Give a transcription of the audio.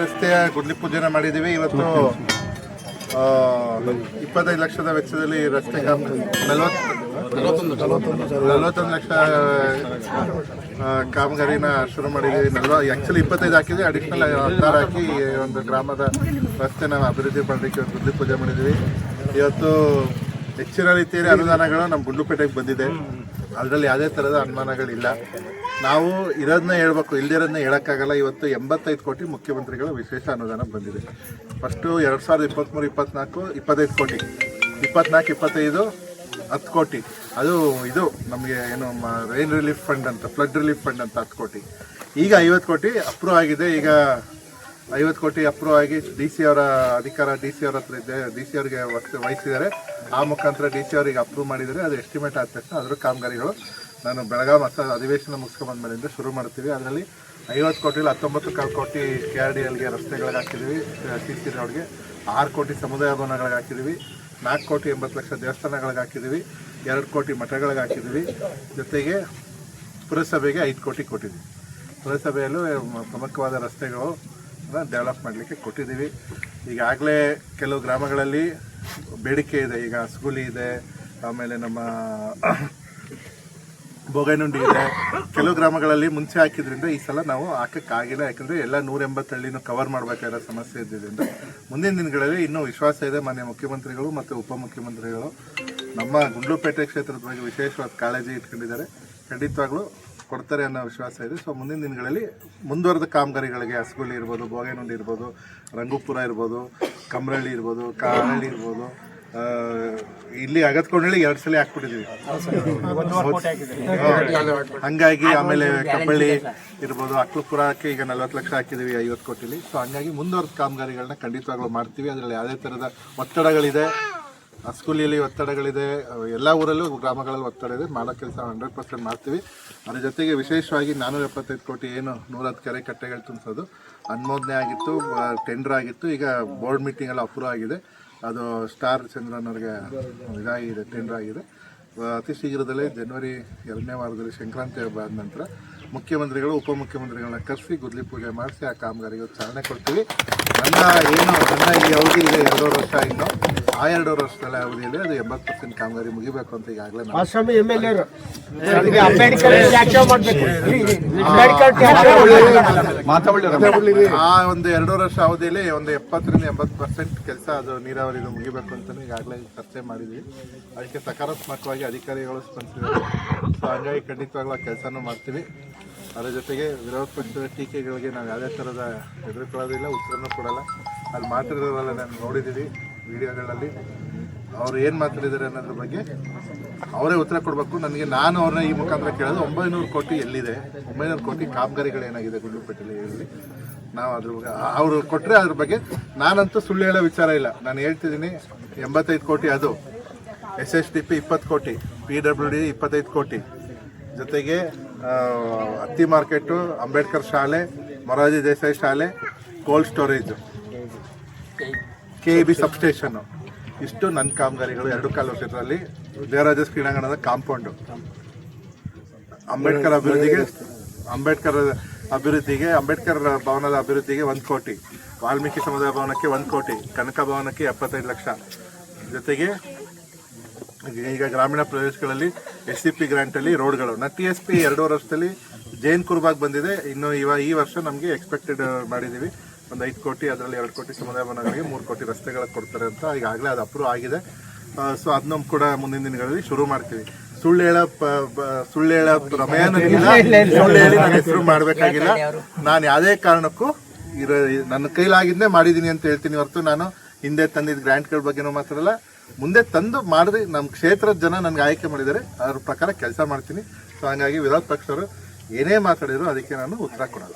ರಸ್ತೆಯ ಗುಡ್ಲಿ ಪೂಜೆನ ಮಾಡಿದ್ದೀವಿ. ಇವತ್ತು ಇಪ್ಪತ್ತೈದು ಲಕ್ಷದ ವೆಚ್ಚದಲ್ಲಿ ರಸ್ತೆ ನಲವತ್ತೊಂದು ಲಕ್ಷ ಕಾಮಗಾರಿನ ಶುರು ಮಾಡಿದ್ದೀವಿ. ನಲ್ವ ಆ್ಯಕ್ಚುಲಿ ಇಪ್ಪತ್ತೈದು ಹಾಕಿದ್ವಿ. ಅಡಿಷನಲ್ ಹತ್ತಾರು ಹಾಕಿ ಒಂದು ಗ್ರಾಮದ ರಸ್ತೆನ ಅಭಿವೃದ್ಧಿ ಮಾಡಲಿಕ್ಕೆ ಗುಡ್ಲಿ ಪೂಜೆ ಮಾಡಿದ್ದೀವಿ. ಇವತ್ತು ಹೆಚ್ಚಿನ ರೀತಿಯಲ್ಲಿ ಅನುದಾನಗಳು ನಮ್ಮ ಗುಂಡ್ಲುಪೇಟೆಗೆ ಬಂದಿದೆ. ಅದರಲ್ಲಿ ಯಾವುದೇ ಥರದ ಅನುಮಾನಗಳಿಲ್ಲ. ನಾವು ಇರೋದನ್ನ ಹೇಳ್ಬೇಕು ಇಲ್ದಿರೋದನ್ನ ಹೇಳೋಕ್ಕಾಗಲ್ಲ. ಇವತ್ತು ಎಂಬತ್ತೈದು ಕೋಟಿ ಮುಖ್ಯಮಂತ್ರಿಗಳ ವಿಶೇಷ ಅನುದಾನ ಬಂದಿದೆ. ಫಸ್ಟು ಎರಡು ಸಾವಿರದ ಇಪ್ಪತ್ತ್ಮೂರು ಇಪ್ಪತ್ನಾಲ್ಕು, ಇಪ್ಪತ್ತೈದು ಕೋಟಿ. ಇಪ್ಪತ್ನಾಲ್ಕು, ಇಪ್ಪತ್ತೈದು, ಹತ್ತು ಕೋಟಿ. ಅದು ಇದು ನಮಗೆ ಏನು ರೈನ್ ರಿಲೀಫ್ ಫಂಡ್ ಅಂತ ಫ್ಲಡ್ ರಿಲೀಫ್ ಫಂಡ್ ಅಂತ ಹತ್ತು ಕೋಟಿ. ಈಗ ಐವತ್ತು ಕೋಟಿ ಅಪ್ರೂವ್ ಆಗಿದೆ. ಈಗ ಐವತ್ತು ಕೋಟಿ ಅಪ್ರೂವ್ ಆಗಿ ಡಿ ಸಿ ಅವರ ಅಧಿಕಾರ ಡಿ ಸಿ ಅವ್ರ ಹತ್ರ ಇದೆ. ಡಿ ಸಿ ಅವರಿಗೆ ವಹಿಸಿದ್ದಾರೆ. ಆ ಮುಖಾಂತರ ಡಿ ಸಿ ಅವರಿಗೆ ಅಪ್ರೂವ್ ಮಾಡಿದರೆ ಅದು ಎಸ್ಟಿಮೇಟ್ ಆದ ತಕ್ಷಣ ಅದರ ಕಾಮಗಾರಿಗಳು ನಾನು ಬೆಳಗಾವಿ ಹೊಸ ಅಧಿವೇಶನ ಮುಗಿಸ್ಕೊಂಬಂದ್ಮೇಲಿಂದ ಶುರು ಮಾಡ್ತೀವಿ. ಅದರಲ್ಲಿ ಐವತ್ತು ಕೋಟಿಲಿ ಹತ್ತೊಂಬತ್ತು ಕಾಲು ಕೋಟಿ ಕೆ ಆರ್ ಡಿ ಎಲ್ಗೆ ರಸ್ತೆಗಳಿಗೆ ಹಾಕಿದ್ದೀವಿ ಸಿ ಸಿ ರೋಡ್ಗೆ. ಆರು ಕೋಟಿ ಸಮುದಾಯ ಭವನಗಳಿಗೆ ಹಾಕಿದ್ದೀವಿ ನಾಲ್ಕು ಕೋಟಿ ಎಂಬತ್ತು ಲಕ್ಷ ದೇವಸ್ಥಾನಗಳಿಗೆ ಹಾಕಿದ್ದೀವಿ ಎರಡು ಕೋಟಿ ಮಠಗಳಿಗೆ ಹಾಕಿದ್ದೀವಿ ಜೊತೆಗೆ ಪುರಸಭೆಗೆ ಐದು ಕೋಟಿ ಕೊಟ್ಟಿದ್ವಿ. ಪುರಸಭೆಯಲ್ಲೂ ಪ್ರಮುಖವಾದ ರಸ್ತೆಗಳು ಡೆವಲಪ್ ಮಾಡಲಿಕ್ಕೆ ಕೊಟ್ಟಿದ್ದೀವಿ ಈಗಾಗಲೇ ಕೆಲವು ಗ್ರಾಮಗಳಲ್ಲಿ ಬೇಡಿಕೆ ಇದೆ. ಈಗ ಹಸ್ಗುಲಿ ಇದೆ, ಆಮೇಲೆ ನಮ್ಮ ಬೊಗೈನುಂಡಿ ಇದೆ ಕೆಲವು ಗ್ರಾಮಗಳಲ್ಲಿ ಮುಂಚೆ ಹಾಕಿದ್ರಿಂದ ಈ ಸಲ ನಾವು ಹಾಕಕ್ಕಾಗಿಲ್ಲ ಯಾಕಂದರೆ ಎಲ್ಲ ನೂರ ಎಂಬತ್ತು ಹಳ್ಳಿನೂ ಕವರ್ ಮಾಡಬೇಕಾಗಿರೋ ಸಮಸ್ಯೆ ಇದ್ದಿದ್ದರಿಂದ ಮುಂದಿನ ದಿನಗಳಲ್ಲಿ ಇನ್ನೂ ವಿಶ್ವಾಸ ಇದೆ. ಮಾನ್ಯ ಮುಖ್ಯಮಂತ್ರಿಗಳು ಮತ್ತು ಉಪಮುಖ್ಯಮಂತ್ರಿಗಳು ನಮ್ಮ ಗುಂಡ್ಲುಪೇಟೆ ಕ್ಷೇತ್ರದ ಬಗ್ಗೆ ವಿಶೇಷವಾದ ಕಾಳಜಿ ಇಟ್ಕೊಂಡಿದ್ದಾರೆ. ಖಂಡಿತವಾಗ್ಲೂ ಕೊಡ್ತಾರೆ ಅನ್ನೋ ವಿಶ್ವಾಸ ಇದೆ. ಸೊ ಮುಂದಿನ ದಿನಗಳಲ್ಲಿ ಮುಂದುವರೆದ ಕಾಮಗಾರಿಗಳಿಗೆ ಹಸ್ಗುಲಿ ಇರ್ಬೋದು, ಬೋಗೇನುಂಡಿ ಇರ್ಬೋದು, ರಂಗುಪುರ ಇರ್ಬೋದು, ಕಮರಳ್ಳಿ ಇರ್ಬೋದು, ಕಾರಳ್ಳಿ ಇರ್ಬೋದು ಇಲ್ಲಿ ಅಗತ್ಕೊಂಡೇಳಿ ಎರಡು ಸಲ ಹಾಕ್ಬಿಟ್ಟಿದೀವಿ. ಹಂಗಾಗಿ ಆಮೇಲೆ ಕಬ್ಬಳ್ಳಿ ಇರ್ಬೋದು ಅಕ್ಲಪುರಕ್ಕೆ ಈಗ ನಲ್ವತ್ತು ಲಕ್ಷ ಹಾಕಿದೀವಿ ಐವತ್ತು ಕೋಟಿಲಿ ಸೊ ಹಂಗಾಗಿ ಮುಂದುವರೆದ ಕಾಮಗಾರಿಗಳನ್ನ ಖಂಡಿತವಾಗ್ಲೂ ಮಾಡ್ತೀವಿ. ಅದರಲ್ಲಿ ಯಾವುದೇ ಥರದ ಒತ್ತಡಗಳಿದೆ. ಸ್ಕೂಲಿಯಲ್ಲಿ ಒತ್ತಡಗಳಿದೆ. ಎಲ್ಲ ಊರಲ್ಲೂ ಗ್ರಾಮಗಳಲ್ಲಿ ಒತ್ತಡ ಇದೆ. ಮಾಡೋ ಕೆಲಸ ಹಂಡ್ರೆಡ್ ಪರ್ಸೆಂಟ್ ಮಾಡ್ತೀವಿ. ಅದ್ರ ಜೊತೆಗೆ ವಿಶೇಷವಾಗಿ ನಾನ್ನೂರ ಎಪ್ಪತ್ತೈದು ಕೋಟಿ ಏನು ನೂರತ್ತು ಕೆರೆ ಕಟ್ಟೆಗಳು ತುಂಬಿಸೋದು ಅನುಮೋದನೆ ಆಗಿತ್ತು ಟೆಂಡರ್ ಆಗಿತ್ತು. ಈಗ ಬೋರ್ಡ್ ಮೀಟಿಂಗ್ ಎಲ್ಲ ಅಪ್ರೂವ್ ಆಗಿದೆ. ಅದು ಸ್ಟಾರ್ ಚಂದ್ರನವ್ರಿಗೆ ಇದಾಗಿದೆ ಟೆಂಡರ್ ಆಗಿದೆ. ಅತಿ ಶೀಘ್ರದಲ್ಲೇ ಜನವರಿ ಎರಡನೇ ವಾರದಲ್ಲಿ ಸಂಕ್ರಾಂತಿ ಹಬ್ಬ ಆದ ನಂತರ ಮುಖ್ಯಮಂತ್ರಿಗಳು, ಉಪಮುಖ್ಯಮಂತ್ರಿಗಳನ್ನ ಕರೆಸಿ ಗುದ್ಲಿ ಪೂಜೆ ಮಾಡಿಸಿ ಆ ಕಾಮಗಾರಿಗೆ ಚಾಲನೆ ಕೊಡ್ತೀವಿ. ನನ್ನ ಏನು ಈ ಅವಧಿ ಇದೆ ಎರಡೂವರೆ ವರ್ಷ ಇನ್ನು ಆ ಎರಡೂವರೆ ವರ್ಷದಲ್ಲ ಅವಧಿಯಲ್ಲಿ ಅದು ಎಂಬತ್ತು ಪರ್ಸೆಂಟ್ ಕಾಮಗಾರಿ ಮುಗಿಬೇಕು ಅಂತ ಈಗಾಗಲೇ ನಾವು ಸ್ವಾಮಿ ಎಂ ಎಲ್ ಆ ಒಂದು ಎರಡೂವರೆ ವರ್ಷ ಅವಧಿಯಲ್ಲಿ ಒಂದು ಎಪ್ಪತ್ತರಿಂದ ಎಂಬತ್ತು ಪರ್ಸೆಂಟ್ ಕೆಲಸ ಅದು ನೀರಾವರಿದು ಮುಗಿಬೇಕು ಅಂತ ಈಗಾಗಲೇ ಚರ್ಚೆ ಮಾಡಿದ್ವಿ. ಅದಕ್ಕೆ ಸಕಾರಾತ್ಮಕವಾಗಿ ಅಧಿಕಾರಿಗಳು ಸ್ಪಂದಿಸಿದ್ದಾರೆ. ಸೊ ಹಂಗಾಗಿ ಖಂಡಿತವಾಗ್ಲೂ ಆ ಕೆಲಸನೂ ಮಾಡ್ತೀವಿ. ಅದರ ಜೊತೆಗೆ ವಿರೋಧ ಪಕ್ಷದ ಟೀಕೆಗಳಿಗೆ ನಾವು ಯಾವುದೇ ಥರದ ಹೆದರ್ಕೊಳ್ಳೋದಿಲ್ಲ ಉತ್ತರನೂ ಕೊಡಲ್ಲ. ಅಲ್ಲಿ ಮಾತಾಡಿರೋರೆಲ್ಲ ನಾನು ನೋಡಿದ್ದೀವಿ ವಿಡಿಯೋಗಳಲ್ಲಿ. ಅವ್ರು ಏನು ಮಾತಾಡಿದ್ದಾರೆ ಅನ್ನೋದ್ರ ಬಗ್ಗೆ ಅವರೇ ಉತ್ತರ ಕೊಡಬೇಕು. ನನಗೆ ನಾನು ಅವ್ರನ್ನ ಈ ಮುಖಾಂತರ ಕೇಳೋದು ಒಂಬೈನೂರು ಕೋಟಿ ಎಲ್ಲಿದೆ? ಒಂಬೈನೂರು ಕೋಟಿ ಕಾಮಗಾರಿಗಳು ಏನಾಗಿದೆ ಗುಂಡ್ಲುಪೇಟೆಯಲ್ಲಿ ಹೇಳಿ. ನಾವು ಅದ್ರ ಬಗ್ಗೆ ಅವರು ಕೊಟ್ಟರೆ ಅದ್ರ ಬಗ್ಗೆ ನಾನಂತೂ ಸುಳ್ಳು ಹೇಳೋ ವಿಚಾರ ಇಲ್ಲ. ನಾನು ಹೇಳ್ತಿದ್ದೀನಿ ಎಂಬತ್ತೈದು ಕೋಟಿ ಅದು. ಎಸ್ ಎಸ್ ಡಿ ಪಿ ಇಪ್ಪತ್ತು ಕೋಟಿ ಪಿ ಡಬ್ಲ್ಯೂ ಡಿ ಇಪ್ಪತ್ತೈದು ಕೋಟಿ. ಜೊತೆಗೆ ಹತ್ತಿ ಮಾರ್ಕೆಟು, ಅಂಬೇಡ್ಕರ್ ಶಾಲೆ, ಮೊರಾರ್ಜಿ ದೇಸಾಯಿ ಶಾಲೆ cold storage. K B substation ಇಷ್ಟು ನನ್ನ ಕಾಮಗಾರಿಗಳು ಎರಡು ಕಾಲು ವರ್ಷದಲ್ಲಿ ದೇವರಾಜಸ್ ಕ್ರೀಡಾಂಗಣದ ಕಾಂಪೌಂಡು. ಅಂಬೇಡ್ಕರ್ ಅಭಿವೃದ್ಧಿಗೆ ಅಂಬೇಡ್ಕರ್ ಅಭಿವೃದ್ಧಿಗೆ, ಅಂಬೇಡ್ಕರ್ ಭವನದ ಅಭಿವೃದ್ಧಿಗೆ ಒಂದು ಕೋಟಿ. ವಾಲ್ಮೀಕಿ ಸಮುದಾಯ ಭವನಕ್ಕೆ ಒಂದು ಕೋಟಿ. ಕನಕ ಭವನಕ್ಕೆ ಎಪ್ಪತ್ತೈದು ಲಕ್ಷ. ಜೊತೆಗೆ ಈಗ ಗ್ರಾಮೀಣ ಪ್ರದೇಶಗಳಲ್ಲಿ ಎಸ್ ಸಿ ಪಿ ಗ್ರಾಂಟಲ್ಲಿ ರೋಡ್ಗಳು ನಾ ಟಿ ಎಸ್ ಪಿ ಎರಡೂವರೆ ವರ್ಷದಲ್ಲಿ ಜೈನ್ ಕುರ್ಬಾಗ್ ಬಂದಿದೆ. ಇನ್ನು ಇವ ಈ ವರ್ಷ ನಮಗೆ ಎಕ್ಸ್ಪೆಕ್ಟೆಡ್ ಮಾಡಿದ್ದೀವಿ ಒಂದು ಐದು ಕೋಟಿ, ಅದರಲ್ಲಿ ಎರಡು ಕೋಟಿ ಸಮುದಾಯ ಭವನಗಳಿಗೆ, ಮೂರು ಕೋಟಿ ರಸ್ತೆಗಳಿಗೆ ಕೊಡ್ತಾರೆ ಅಂತ ಈಗಾಗಲೇ ಅದು ಅಪ್ರೂವ್ ಆಗಿದೆ. ಸೊ ಅದನ್ನ ಕೂಡ ಮುಂದಿನ ದಿನಗಳಲ್ಲಿ ಶುರು ಮಾಡ್ತೀವಿ. ಸುಳ್ಳು ಹೇಳ ಸುಳ್ಳು ಹೇಳ ಸುಳ್ಳು ಹೇಳಿ ನಾನು ಹೆಸರು ಮಾಡಬೇಕಾಗಿಲ್ಲ. ನಾನು ಯಾವುದೇ ಕಾರಣಕ್ಕೂ ಇರೋ, ನನ್ನ ಕೈಲಾಗಿದ್ದೇ ಮಾಡಿದ್ದೀನಿ ಅಂತ ಹೇಳ್ತೀನಿ ಹೊರತು ನಾನು ಹಿಂದೆ ತಂದಿದ್ದ ಗ್ರ್ಯಾಂಟ್ಗಳ ಬಗ್ಗೆನೂ ಮಾತಾಡಲ್ಲ ಮುಂದೆ ತಂದು ಮಾಡಿದ್ರೆ ನಮ್ಮ ಕ್ಷೇತ್ರದ ಜನ ನನಗೆ ಆಯ್ಕೆ ಮಾಡಿದ್ದಾರೆ, ಅದ್ರ ಪ್ರಕಾರ ಕೆಲಸ ಮಾಡ್ತೀನಿ. ಸೊ ಹಂಗಾಗಿ ವಿರೋಧ ಪಕ್ಷರು ಏನೇ ಮಾತಾಡಿದ್ರು ಅದಕ್ಕೆ ನಾನು ಉತ್ತರ ಕೊಡಲ್ಲ.